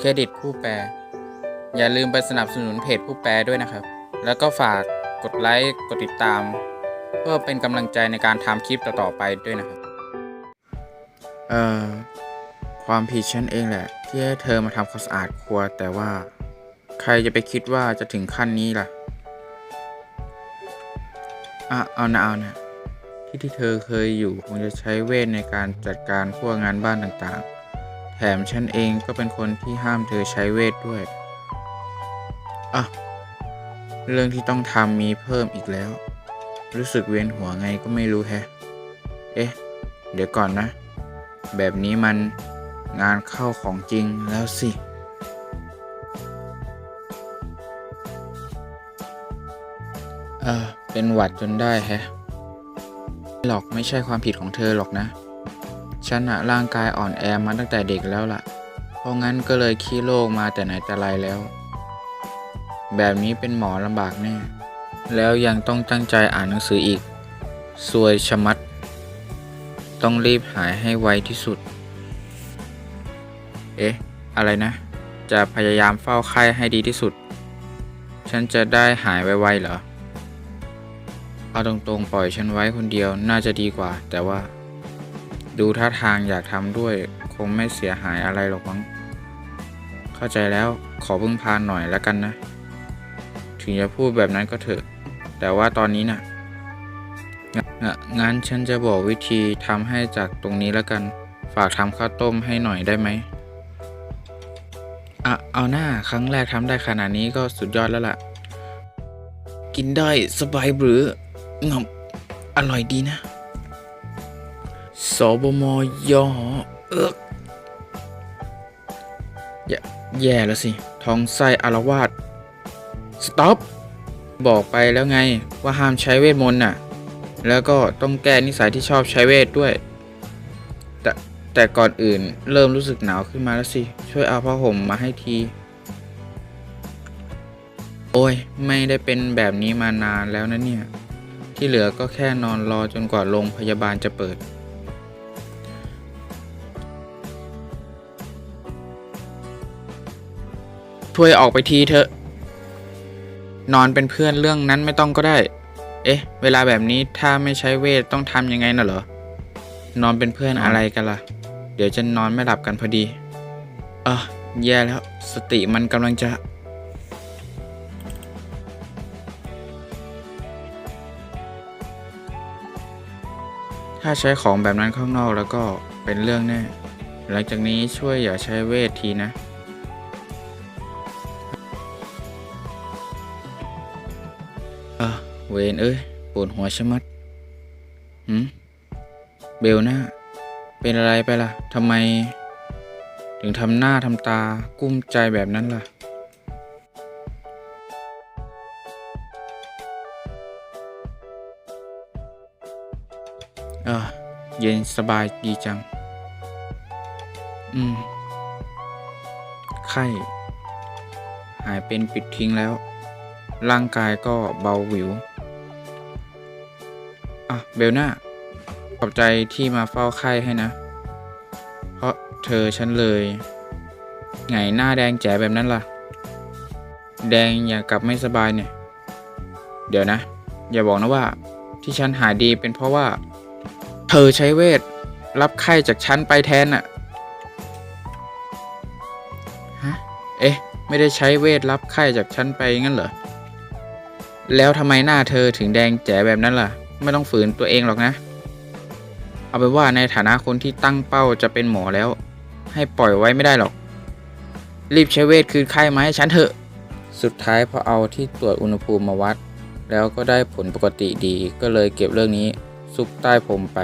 เครดิตผู้แปล อย่าลืมไปสนับสนุนเพจผู้แปลด้วยนะครับ แล้วก็ฝากกดไลค์กดติดตาม เพื่อเป็นกำลังใจในการทำคลิปต่อๆไปด้วยนะครับ เอ่อ ความผิดฉันเองแหละ ที่ให้เธอมาทำความสะอาดครัว แต่ว่า ใครจะไปคิดว่าจะถึงขั้นนี้ล่ะอะเอานะเอานะที่ที่เธอเคยอยู่คงจะใช้เวทในการจัดการพวกงานบ้านต่างๆ แถมฉันเองก็เป็นคนที่ห้ามเธอใช้เวทด้วย อะ เรื่องที่ต้องทำมีเพิ่มอีกแล้ว รู้สึกเวียนหัวไงก็ไม่รู้แฮะ เอ๊ะ เดี๋ยวก่อนนะ แบบนี้มันงานเข้าของจริงแล้วสิ เออเป็นหวัดจนได้แฮะหรอกไม่ใช่ความผิดของเธอหรอกนะ ฉันอะร่างกายอ่อนแอมาตั้งแต่เด็กแล้วล่ะ เพราะงั้นก็เลยขี้โรคมาแต่ไหนแต่ไรแล้ว แบบนี้เป็นหมอลำบากแน่ แล้วยังต้องตั้งใจอ่านหนังสืออีกสวยชะมัด ต้องรีบหายให้ไวที่สุด เอ๊ะ อะไรนะ จะพยายามเฝ้าไข้ให้ดีที่สุด ฉันจะได้หายไวๆเหรอ เอาตรงๆ ปล่อยฉันไว้คนเดียวน่าจะดีกว่า แต่ว่า ดูท่าทางอยากทำด้วย คงไม่เสียหายอะไรหรอกมั้ง เข้าใจแล้วขอพึ่งพาหน่อยแล้วกันนะ ถึงจะพูดแบบนั้นก็เถอะ แต่ว่าตอนนี้น่ะง,งั้นฉันจะบอกวิธีทำให้จากตรงนี้แล้วกัน ฝากทำข้าวต้มให้หน่อยได้ไหมอะเอาหน้าครั้งแรกทำได้ขนาดนี้ก็สุดยอดแล้วล่ะ กินได้สบายหรืองอมอร่อยดีนะ สบมยอเอิกแย่แล้วสิท้องไส้อารวาสสต็อป บอกไปแล้วไงว่าห้ามใช้เวทมนต์น่ะ แล้วก็ต้องแก้นิสัยที่ชอบใช้เวทด้วย แต่แต่ก่อนอื่นเริ่มรู้สึกหนาวขึ้นมาแล้วสิ ช่วยเอาผ้าห่มมาให้ที โอ้ย ไม่ได้เป็นแบบนี้มานานแล้วนะเนี่ย ที่เหลือก็แค่นอนรอจนกว่าโรงพยาบาลจะเปิด ช่วยออกไปทีเถอะ นอนเป็นเพื่อนเรื่องนั้นไม่ต้องก็ได้ เอ๊ะ เวลาแบบนี้ถ้าไม่ใช้เวทต้องทำยังไงน่ะเหรอ นอนเป็นเพื่อนอะไรกันล่ะ เดี๋ยวจะนอนไม่หลับกันพอดี เออแย่แล้ว สติมันกำลังจะถ้าใช้ของแบบนั้นข้างนอกแล้วก็เป็นเรื่องแน่ หลังจากนี้ช่วยอย่าใช้เวททีนะ ออเวนเอ้ยปวดหัวชะมัดหืมเบลน่าเป็นอะไรไปล่ะทำไม ถึงทำหน้าทำตากุ้มใจแบบนั้นล่ะ เออเย็นสบายดีจัง อืม ไข้ หายเป็นปิดทิ้งแล้ว ร่างกายก็เบาหวิว อะ เบลน่าขอบใจที่มาเฝ้าไข้ให้นะ เพราะเธอฉันเลย ไงหน้าแดงแจ๋แบบนั้นล่ะ แดงอย่างกับไม่สบายเนี่ย เดี๋ยวนะ อย่าบอกนะว่า ที่ฉันหายดีเป็นเพราะว่า เธอใช้เวท รับไข้จากฉันไปแทนน่ะฮะเอ๊ะ ไม่ได้ใช้เวทรับไข้จากฉันไปงั้นเหรอ แล้วทำไมหน้าเธอถึงแดงแจ๋แบบนั้นล่ะ ไม่ต้องฝืนตัวเองหรอกนะ เอาไปนว่าในฐานะคนที่ตั้งเป้าจะเป็นหมอแล้ว ให้ปล่อยไว้ไม่ได้หรอก รีบใช้เวทคืนไข้มาให้ฉันเถอะ สุดท้ายพอเอาที่ตรวจอุณหภูมิมาวัด แล้วก็ได้ผลปกติดีก็เลยเก็บเรื่องนี้ซุกใต้ผมไป